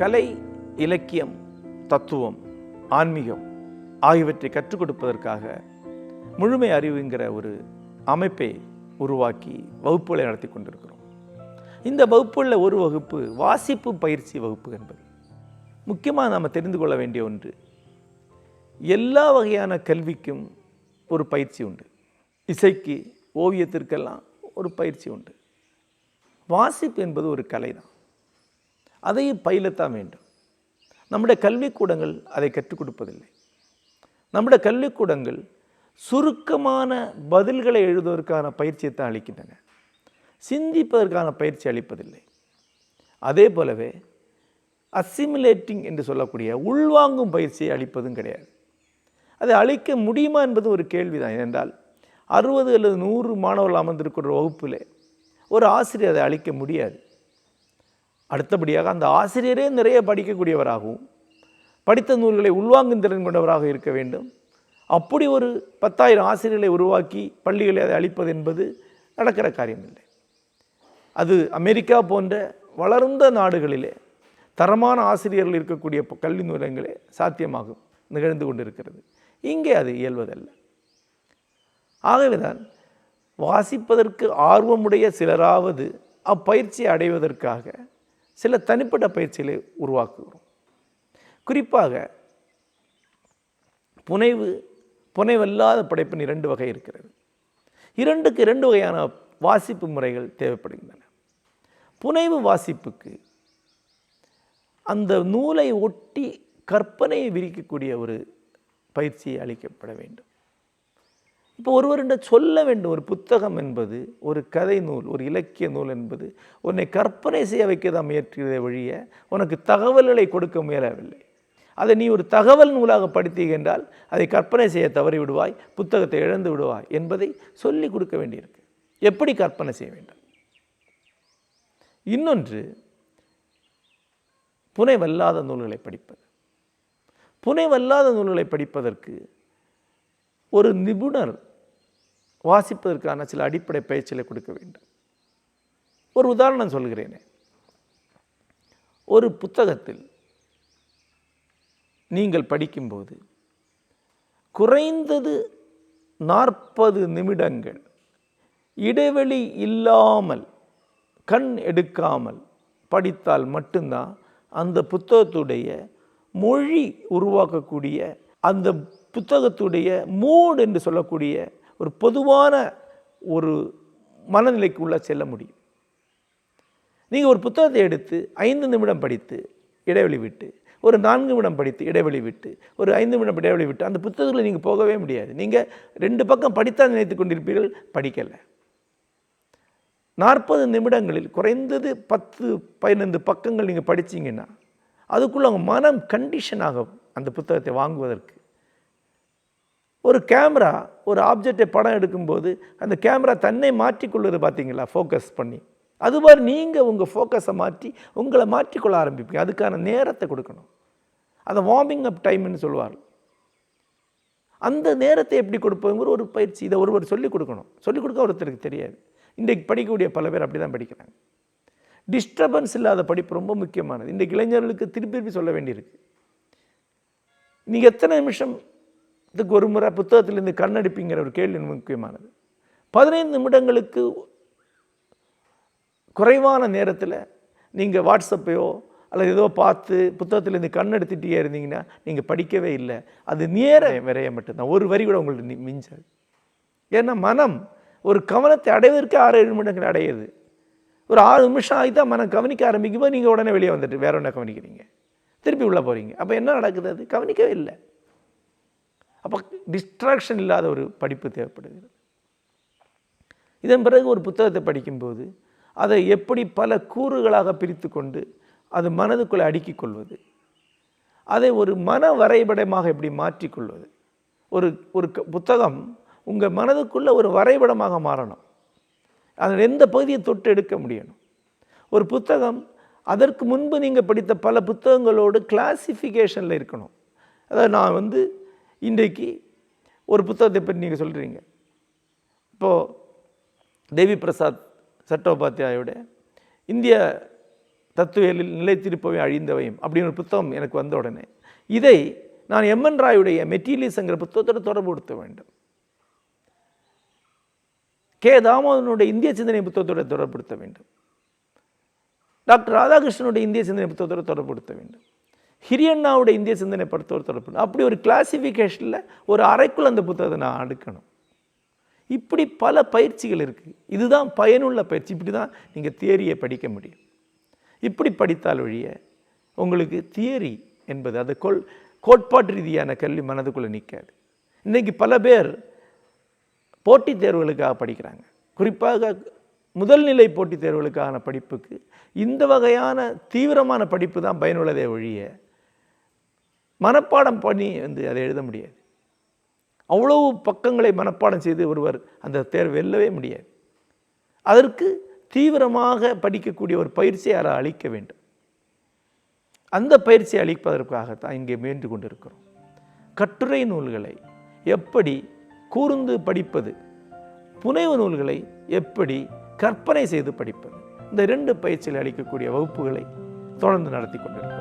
கலை இலக்கியம் தத்துவம் ஆன்மீகம் ஆகியவற்றை கற்றுக் கொடுப்பதற்காக முழுமை அறிவுங்கிற ஒரு அமைப்பை உருவாக்கி வகுப்புகளை நடத்தி கொண்டிருக்கிறோம். இந்த வகுப்புகளில் ஒரு வகுப்பு வாசிப்பு பயிற்சி வகுப்பு என்பது. முக்கியமாக நாம் தெரிந்து கொள்ள வேண்டிய ஒன்று எல்லா வகையான கல்விக்கும் ஒரு பயிற்சி உண்டு. இசைக்கு ஓவியத்திற்கெல்லாம் ஒரு பயிற்சி உண்டு. வாசிப்பு என்பது ஒரு கலை தான் அதையும் பயிலத்தான் வேண்டும். நம்முடைய கல்விக்கூடங்கள் அதை கற்றுக் கொடுப்பதில்லை. நம்முடைய கல்விக்கூடங்கள் சுருக்கமான பதில்களை எழுதுவதற்கான பயிற்சியை தான் அளிக்கின்றன. சிந்திப்பதற்கான பயிற்சி அளிப்பதில்லை. அதே போலவே அசிமுலேட்டிங் என்று சொல்லக்கூடிய உள்வாங்கும் பயிற்சியை அளிப்பதும் கிடையாது. அதை அளிக்க முடியுமா என்பது ஒரு கேள்விதான். ஏனென்றால் அறுபது அல்லது நூறு மாணவர்கள் அமர்ந்திருக்கிற வகுப்பில் ஒரு ஆசிரியர் அதை அளிக்க முடியாது. அடுத்தபடியாக அந்த ஆசிரியரே நிறைய படிக்கக்கூடியவராகவும் படித்த நூல்களை உள்வாங்கும் திறன் கொண்டவராக இருக்க வேண்டும். அப்படி ஒரு பத்தாயிரம் ஆசிரியர்களை உருவாக்கி பள்ளிகளை அதை அளிப்பது என்பது நடக்கிற காரியமில்லை. அது அமெரிக்கா போன்ற வளர்ந்த நாடுகளிலே தரமான ஆசிரியர்கள் இருக்கக்கூடிய கல்வி நிலையங்களே சாத்தியமாகும் நிகழ்ந்து கொண்டிருக்கிறது. இங்கே அது இயல்வதல்ல. ஆகவேதான் வாசிப்பதற்கு ஆர்வமுடைய சிலராவது அப்பயிற்சியை அடைவதற்காக சில தனிப்பட்ட பயிற்சிகளை உருவாக்குகிறோம். குறிப்பாக புனைவு புனைவல்லாத படைப்பின் இரண்டு வகை இருக்கிறது. இரண்டுக்கு இரண்டு வகையான வாசிப்பு முறைகள் தேவைப்படுகின்றன. புனைவு வாசிப்புக்கு அந்த நூலை ஒட்டி கற்பனையை விரிக்கக்கூடிய ஒரு பயிற்சி அளிக்கப்பட வேண்டும். இப்போ ஒருவருண்ட சொல்ல வேண்டும் ஒரு புத்தகம் என்பது ஒரு கதை நூல் ஒரு இலக்கிய நூல் என்பது உன்னை கற்பனை செய்ய வைக்க தான் முயற்சியதை ஒழிய உனக்கு தகவல்களை கொடுக்க முயலவில்லை. அதை நீ ஒரு தகவல் நூலாக படித்தீங்கென்றால் அதை கற்பனை செய்ய தவறி விடுவாய் புத்தகத்தை இழந்து விடுவாய் என்பதை சொல்லி கொடுக்க வேண்டியிருக்கு. எப்படி கற்பனை செய்ய வேண்டும்? இன்னொன்று புனைவல்லாத நூல்களை படிப்பது. புனைவல்லாத நூல்களை படிப்பதற்கு ஒரு நிபுணர் வாசிப்பதற்கான சில அடிப்படை பயிற்சிகளை கொடுக்க வேண்டும். ஒரு உதாரணம் சொல்கிறேனே. ஒரு புத்தகத்தில் நீங்கள் படிக்கும்போது குறைந்தது நாற்பது நிமிடங்கள் இடைவெளி இல்லாமல் கண் எடுக்காமல் படித்தால் மட்டும்தான் அந்த புத்தகத்துடைய மொழி உருவாக்கக்கூடிய அந்த புத்தகத்துடைய மூட் என்று சொல்லக்கூடிய ஒரு பொதுவான ஒரு மனநிலைக்கு உள்ளே செல்ல முடியும். நீங்கள் ஒரு புத்தகத்தை எடுத்து ஐந்து நிமிடம் படித்து இடைவெளி விட்டு ஒரு நான்கு நிமிடம் படித்து இடைவெளி விட்டு ஒரு ஐந்து நிமிடம் இடைவெளி விட்டு அந்த புத்தகத்தில் நீங்கள் போகவே முடியாது. நீங்கள் ரெண்டு பக்கம் படித்தான் நினைத்து கொண்டிருப்பீர்கள் படிக்கலை. நாற்பது நிமிடங்களில் குறைந்தது பத்து பதினைந்து பக்கங்கள் நீங்கள் படித்தீங்கன்னா அதுக்குள்ளே உங்கள் மனம் கண்டிஷன் ஆகும் அந்த புத்தகத்தை வாங்குவதற்கு. ஒரு கேமரா ஒரு ஆப்ஜெக்டை படம் எடுக்கும்போது அந்த கேமரா தன்னை மாற்றிக்கொள்வது பார்த்தீங்களா? ஃபோக்கஸ் பண்ணி. அதுமாதிரி நீங்கள் உங்கள் ஃபோக்கஸை மாற்றி உங்களை மாற்றிக்கொள்ள ஆரம்பிப்பீங்க. அதுக்கான நேரத்தை கொடுக்கணும். அதை வார்மிங் அப் டைம்னு சொல்லுவார் அந்த நேரத்தை எப்படி கொடுப்பதுங்கிற ஒரு பயிற்சி இதை ஒருவர் சொல்லிக் கொடுக்கணும். சொல்லிக் கொடுக்க ஒருத்தருக்கு தெரியாது. இன்றைக்கு படிக்கக்கூடிய பல பேர் அப்படி தான் படிக்கிறாங்க. டிஸ்டர்பன்ஸ் இல்லாத படிப்பு ரொம்ப முக்கியமானது. இன்றைக்கு இளைஞர்களுக்கு திருப்பி திருப்பி சொல்ல வேண்டியிருக்கு. நீங்கள் எத்தனை நிமிஷம் இதுக்கு ஒரு முறை புத்தகத்திலிருந்து கண்ணடிப்புங்கிற ஒரு கேள்வி முக்கியமானது. பதினைந்து நிமிடங்களுக்கு குறைவான நேரத்தில் நீங்கள் வாட்ஸ்அப்பையோ அல்லது ஏதோ பார்த்து புத்தகத்திலேருந்து எடுத்துகிட்டே இருந்தீங்கன்னா நீங்கள் படிக்கவே இல்லை. அது நேர விரைய மட்டும்தான். ஒரு வரி கூட உங்களுக்கு மிஞ்சாது. ஏன்னா மனம் ஒரு கவனத்தை அடைவதற்கு ஆறு ஏழு நிமிடங்கள் அடையுது. ஒரு ஆறு நிமிஷம் ஆகி தான் மனம் கவனிக்க ஆரம்பிக்கும்போது நீங்கள் உடனே வெளியே வந்துட்டு வேற ஒன்றை கவனிக்கிறீங்க. திருப்பி உள்ளே போகிறீங்க அப்போ என்ன நடக்குது அது? கவனிக்கவே இல்லை. அப்போ டிஸ்ட்ராக்ஷன் இல்லாத ஒரு படிப்பு தேவைப்படுகிறது. இதன் பிறகு ஒரு புத்தகத்தை படிக்கும்போது அதை எப்படி பல கூறுகளாக பிரித்து கொண்டு அது மனதுக்குள்ளே அடுக்கிக் கொள்வது அதை ஒரு மன வரைபடமாக எப்படி மாற்றிக்கொள்வது ஒரு ஒரு க- புத்தகம் உங்கள் மனதுக்குள்ளே ஒரு வரைபடமாக மாறணும். அதில் எந்த பகுதியை தொட்டு எடுக்க முடியணும்? ஒரு புத்தகம் அதற்கு முன்பு நீங்கள் படித்த பல புத்தகங்களோடு கிளாசிஃபிகேஷனில் இருக்கணும். அதாவது நான் வந்து இன்றைக்கு ஒரு புத்தகத்தை பற்றி நீங்கள் சொல்கிறீங்க. இப்போது தேவி பிரசாத் சட்டோபாத்தியாயோட இந்திய தத்துவியலில் நிலைத்திருப்பவையும் அழிந்தவையும் அப்படின்னு ஒரு புத்தகம் எனக்கு வந்த உடனே. இதை நான் எம்என் ராயுடைய மெட்டீரியல்ஸ்ங்கிற புத்தகத்தோடு தொடர்புபடுத்த வேண்டும். கே தாமோதனுடைய இந்திய சிந்தனை புத்தகத்தோடு தொடர்புபடுத்த வேண்டும். டாக்டர் ராதாகிருஷ்ணனுடைய இந்திய சிந்தனை புத்தகத்தோடு தொடர்புபடுத்த வேண்டும். ஹிரியண்ணாவோட இந்திய சிந்தனை படத்தோடு தொடர்பு அப்படி ஒரு கிளாசிஃபிகேஷனில் ஒரு அறைக்குள் அந்த புத்தகத்தை நான் அடுக்கணும். இப்படி பல பயிற்சிகள் இருக்குது இதுதான் பயனுள்ள பயிற்சி. இப்படி தான் நீங்கள் தியரியை படிக்க முடியும். இப்படி படித்தால் ஒழிய உங்களுக்கு தியரி என்பது அது கொள் கோட்பாட்டு ரீதியான கல்வி மனதுக்குள்ளே நிற்காது இன்றைக்கி பல பேர் போட்டித் தேர்வுகளுக்காக படிக்கிறாங்க. குறிப்பாக முதல்நிலை போட்டித் தேர்வுகளுக்கான படிப்புக்கு இந்த வகையான தீவிரமான படிப்பு தான் பயனுள்ளதே ஒழிய மனப்பாடம் பண்ணி வந்து அதை எழுத முடியாது. அவ்வளவு பக்கங்களை மனப்பாடம் செய்து ஒருவர் அந்த தேர்வு வெல்லவே முடியாது. அதற்கு தீவிரமாக படிக்கக்கூடிய ஒரு பயிற்சியை யாரை அளிக்க வேண்டும். அந்த பயிற்சியை அளிப்பதற்காகத்தான் இங்கே முயன்று கொண்டிருக்கிறோம். கட்டுரை நூல்களை எப்படி கூர்ந்து படிப்பது புனைவு நூல்களை எப்படி கற்பனை செய்து படிப்பது இந்த ரெண்டு பயிற்சியில் அளிக்கக்கூடிய வகுப்புகளை தொடர்ந்து நடத்தி கொண்டிருக்கிறோம்.